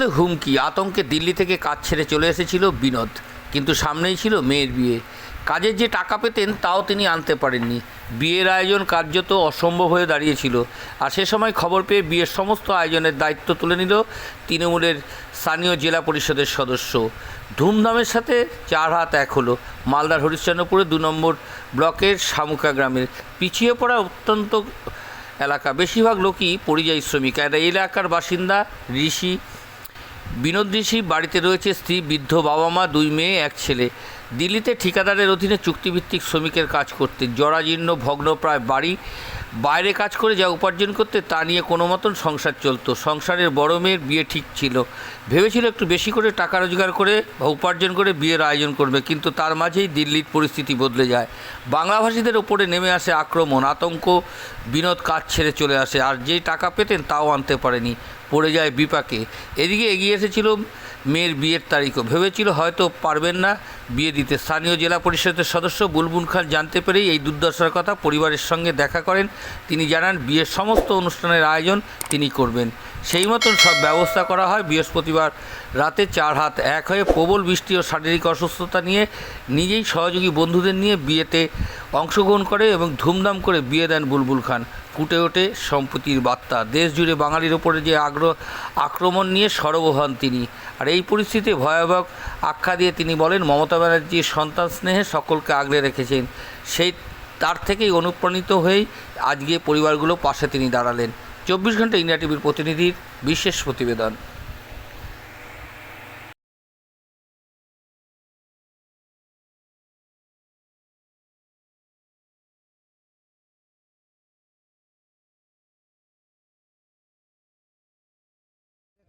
হলে হুমকি। আতঙ্কে দিল্লি থেকে কাজ ছেড়ে চলে এসেছিল বিনোদ। কিন্তু সামনেই ছিল মেয়ের বিয়ে। কাজের যে টাকা পেতেন, তাও তিনি আনতে পারেননি। বিয়ের আয়োজন কার্যত অসম্ভব হয়ে দাঁড়িয়েছিল। আর সে সময় খবর পেয়ে বিয়ের সমস্ত আয়োজনের দায়িত্ব তুলে নিল তৃণমূলের স্থানীয় জেলা পরিষদের সদস্য। ধুমধামের সাথে চার হাত এক হলো। মালদার হরিশ্চন্দ্রপুরে দু নম্বর ব্লকের শামুকা গ্রামের পিছিয়ে পড়া অত্যন্ত এলাকা। বেশিরভাগ লোকই পরিযায়ী শ্রমিক। এলাকার বাসিন্দা ঋষি বিনোদ ঋষি বাড়িতে রয়েছে স্ত্রী, বৃদ্ধ বাবা মা, দুই মেয়ে, এক ছেলে। দিল্লিতে ঠিকাদারের অধীনে চুক্তিভিত্তিক শ্রমিকের কাজ করতে জরাজীর্ণ ভগ্নপ্রায় বাড়ি বাইরে কাজ করে যা উপার্জন করতে, তা নিয়ে কোনো মতন সংসার চলতো। সংসারের বড় মেয়ের বিয়ে ঠিক ছিল। ভেবেছিল একটু বেশি করে টাকা রোজগার করে বা উপার্জন করে বিয়ের আয়োজন করবে, কিন্তু তার মাঝেই দিল্লির পরিস্থিতি বদলে যায়। বাংলাভাষীদের ওপরে নেমে আসে আক্রমণ, আতঙ্ক, বিনোদ কাজ ছেড়ে চলে আসে, আর যেই টাকা পেতেন তাও আনতে পারেনি। পড়ে যায় বিপাকে। এদিকে এগিয়ে এসেছিল মেয়ের বিয়ের তারিখও। ভেবেছিল হয়তো পারবেন না বিয়ে দিতে। স্থানীয় জেলা পরিষদের সদস্য বুলবুল খান জানতে পেরেই এই দুর্দশার কথা পরিবারের সঙ্গে দেখা করেন। তিনি জানান, বিয়ের সমস্ত অনুষ্ঠানের আয়োজন তিনি করবেন। সেই মতন সব ব্যবস্থা করা হয়। বৃহস্পতিবার রাতে চার হাত এক হয়ে প্রবল বৃষ্টি ও শারীরিক অসুস্থতা নিয়ে নিজেই সহযোগী বন্ধুদের নিয়ে বিয়েতে অংশগ্রহণ করে এবং ধুমধাম করে বিয়ে দেন বুলবুল খান। ফুটে ওঠে সম্প্রতির বার্তা। দেশ জুড়ে বাঙালির ওপরে যে আগ্রহ, আক্রমণ নিয়ে সরব হন তিনি। আর এই পরিস্থিতি ভয়াবহ আখ্যা দিয়ে তিনি বলেন, মমতা ব্যানার্জির সন্তান স্নেহে সকলকে আগলে রেখেছেন। সেই, তার থেকেই অনুপ্রাণিত হয়েই আজকে পরিবারগুলো পাশে তিনি দাঁড়ালেন। চব্বিশ ঘণ্টা ইন্ডিয়া টিভির প্রতিনিধির বিশেষ প্রতিবেদন।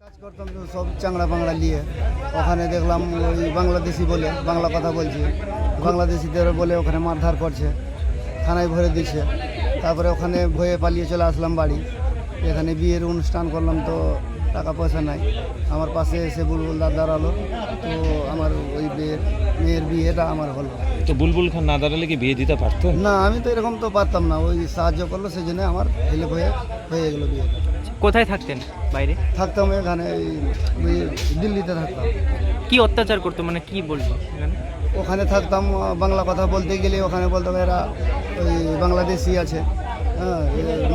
কাজ করতাম তো সব চাংড়া বাংলা নিয়ে। ওখানে দেখলাম ওই বাংলাদেশি বলে বাংলা কথা বলছে। বাংলাদেশিদের বলে ওখানে মারধার করছে থানায় ভরে দিচ্ছে। তারপরে ওখানে ভয়ে পালিয়ে চলে আসলাম বাড়ি। এখানে বিয়ের অনুষ্ঠান করলাম তো টাকা পয়সা নাই। আমার পাশে এসে বুলবুল দা দাঁড়াল তো আমার ওই বিয়ের মেয়ের বিয়েটা আমার হলো। তো বুলবুল খান না দাঁড়ালে কি বিয়ে দিতে পারতো না আমি তো এরকম তো পারতাম না। ওই সাহায্য করল সেই জন্য আমার হেল্প হয়ে হয়ে গেলো বিয়েটা। কোথায় থাকতেন বাইরে? থাকতাম এখানে এই ওই দিল্লিতে থাকতাম। কি অত্যাচার করতো? মানে কি বলব এখানে? ওখানে থাকতাম বাংলা কথা বলতে গেলে ওখানে বলতাম এরা ওই বাংলাদেশি আছে। হ্যাঁ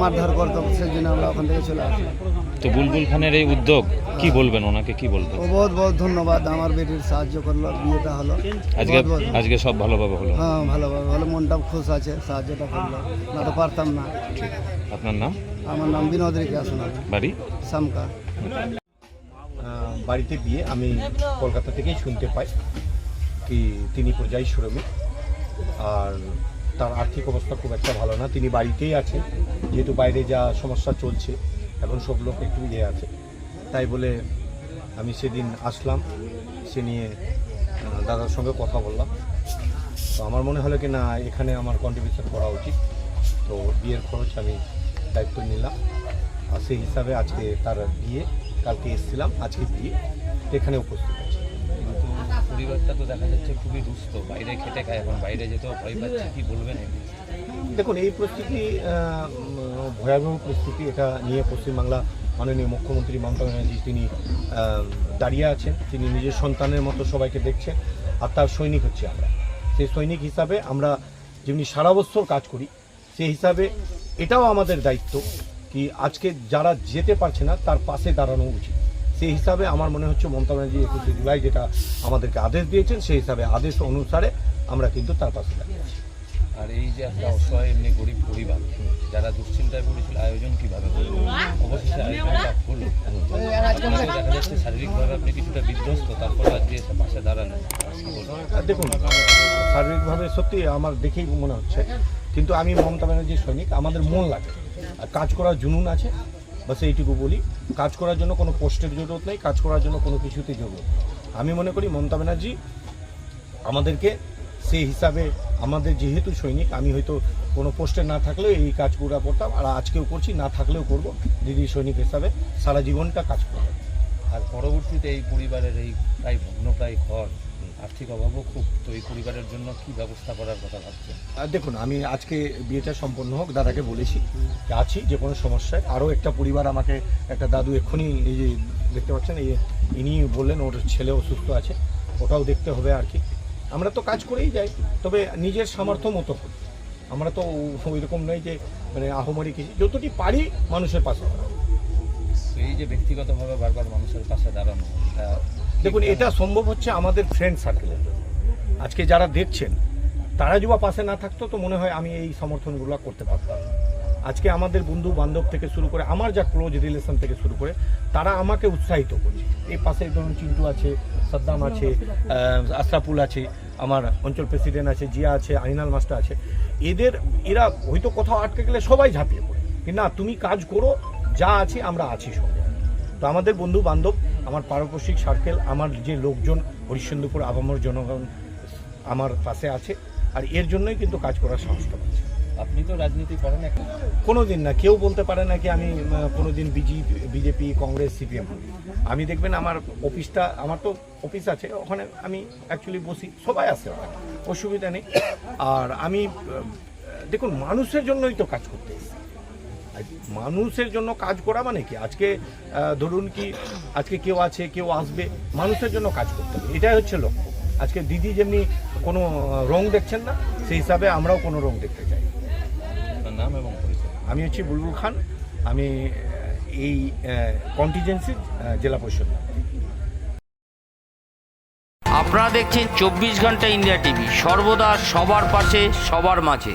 মারধর করতো সেই জন্য আমরা ওখান থেকে চলে আসলাম তো বুলবুল খানের এই উদ্যোগ কি বলবেন ওনাকে? কি বলবেন? ও বহুত বহুত ধন্যবাদ। আমার বেটির সাহায্য করল বিয়েটা হলো। আজকে আজকে সব ভালোভাবে হলো? হ্যাঁ ভালোভাবে হলো। মনটা খুশ আছে সাহায্যটা করল। না তো পারতাম না। আপনার নাম? আমার নাম বিনোদ রেখে আসুন বাড়ি? সামকা। বাড়িতে গিয়ে আমি কলকাতা থেকেই শুনতে পাই কি তিনি পর্যায়ী শ্রমিক আর তার আর্থিক অবস্থা খুব একটা ভালো না। তিনি বাড়িতেই আছেন যেহেতু বাইরে যা সমস্যা চলছে এখন সব লোক একটু ইয়ে আছে। তাই বলে আমি সেদিন আসলাম সে নিয়ে দাদার সঙ্গে কথা বললাম। তো আমার মনে হলো কি না এখানে আমার কন্ট্রিবিউশন করা উচিত। তো বিয়ের খরচ আমি দায়িত্ব নিলাম। আর সেই হিসাবে আজকে তার বিয়ে কালকে এসেছিলাম আজকে বিয়ে। এখানে উপস্থিত আছি। কিন্তু পরিবারটা তো দেখা যাচ্ছে খুবই দুস্থ বাইরে খেটে খায় এখন বাইরে যেতেও ভয় পাচ্ছে কি বলবেন দেখুন এই পরিস্থিতি ভয়াবহ পরিস্থিতি এটা নিয়ে পশ্চিমবাংলা মাননীয় মুখ্যমন্ত্রী মমতা ব্যানার্জি তিনি দাঁড়িয়ে আছেন। তিনি নিজের সন্তানের মতো সবাইকে দেখছেন আর তার সৈনিক হচ্ছে আমরা। সেই সৈনিক হিসাবে আমরা যেমনি সারা বছর কাজ করি সেই হিসাবে এটাও আমাদের দায়িত্ব কি আজকে যারা যেতে পারছে না তার পাশে দাঁড়ানো উচিত। সেই হিসাবে আমার মনে হচ্ছে মমতা ব্যানার্জি একুশে জুলাই যেটা আমাদেরকে আদেশ দিয়েছেন সেই হিসাবে আদেশ অনুসারে আমরা কিন্তু তার পাশে দাঁড়িয়ে আছি। আর এই যে একটা অসহায় এমনি গরিব পরিবার যারা দুশ্চিন্তায় পড়েছিল আয়োজন কীভাবে অবশেষে আয়োজনটা হলো। দেখা যাচ্ছে শারীরিকভাবে আপনি কিছুটা বিধ্বস্ত তারপর আজকে এসে পাশে? আর দেখুন শারীরিকভাবে সত্যি আমার দেখেই মনে হচ্ছে কিন্তু আমি মমতা ব্যানার্জির সৈনিক, আমাদের মন লাগে। আর কাজ করার জুনুন আছে, বাস এইটুকু বলি। কাজ করার জন্য কোনো পোস্টের জরুরত নেই, কাজ করার জন্য কোনো কিছুতে জরুরত আমি মনে করি মমতা ব্যানার্জি আমাদেরকে সেই হিসাবে, আমাদের যেহেতু সৈনিক, আমি হয়তো কোনো পোস্টে না থাকলেও এই কাজগুলো করতাম, আর আজকেও করছি, না থাকলেও করব, দিদি সৈনিক হিসাবে সারা জীবনটা কাজ করব। আর পরবর্তীতে এই পরিবারের এই প্রায় ভগ্নপ্রায় ঘর আর্থিক অভাবও খুব। তো এই পরিবারের জন্য কি ব্যবস্থা করার কথা ভাবছেন? আর দেখুন আমি আজকে বিয়েটা সম্পন্ন হোক দাদাকে বলেছি যে আছি যে কোনো সমস্যায়। আরও একটা পরিবার আমাকে একটা দাদু এক্ষুনি এই যে দেখতে পাচ্ছেন এই ইনি বললেন ওর ছেলে অসুস্থ আছে ওটাও দেখতে হবে আর কি। আমরা তো কাজ করেই যাই তবে নিজের সামর্থ্য মতো। করি আমরা তো ওই রকম নয় যে মানে আহমারি কিছু যতটি পারি মানুষের পাশে। এই যে ব্যক্তিগতভাবে বারবার মানুষের পাশে দাঁড়ানো দেখুন এটা সম্ভব হচ্ছে আমাদের ফ্রেন্ড সার্কেলের। আজকে যারা দেখছেন তারা যুবা পাশে না থাকতো তো মনে হয় আমি এই সমর্থনগুলো করতে পারতাম। আজকে আমাদের বন্ধু বান্ধব থেকে শুরু করে আমার যা ক্লোজ রিলেশন থেকে শুরু করে তারা আমাকে উৎসাহিত করছে। এই পাশে ধরুন চিন্টু আছে সাদ্দাম আছে আশরাফুল আছে আমার অঞ্চল প্রেসিডেন্ট আছে জিয়া আছে আইনাল মাস্টার আছে। এদের এরা হয়তো কোথাও আটকে গেলে সবাই ঝাঁপিয়ে পড়ে। না তুমি কাজ করো যা আছে আমরা আছি সঙ্গে তো আমাদের বন্ধু বান্ধব আমার পারপার্শ্বিক সার্কেল আমার যে লোকজন হরিশ্চন্দ্রপুর আবামর জনগণ আমার পাশে আছে। আর এর জন্যই কিন্তু কাজ করার সাহসটা পাচ্ছি। আপনি তো রাজনীতি করেন কোনো দিন না কেউ বলতে পারে না কি আমি কোনো দিন বিজেপি বিজেপি কংগ্রেস সিপিএম আমি দেখবেন আমার অফিসটা আমার তো অফিস আছে ওখানে আমি অ্যাকচুয়ালি বসি সবাই আসে ওখানে অসুবিধা নেই। আর আমি দেখুন মানুষের জন্যই তো কাজ করতে এসেছি। মানুষের জন্য কাজ করা মানে কি? আজকে ধরুন কি আজকে কেউ আছে কেউ আসবে মানুষের জন্য কাজ করতে হবে। এটাই হচ্ছে লক্ষ্য। আজকে দিদি যেমনি কোনো রং দেখছেন না সেই হিসাবে আমরাও কোনো রং দেখতে চাই। নাম এবং আমি হচ্ছি বুলবুল খান। আমি এই কন্টিজেন্সি জেলা পরিষদ। আপনারা দেখছেন চব্বিশ ঘণ্টা ইন্ডিয়া টিভি। সর্বদা সবার পাশে সবার মাঝে।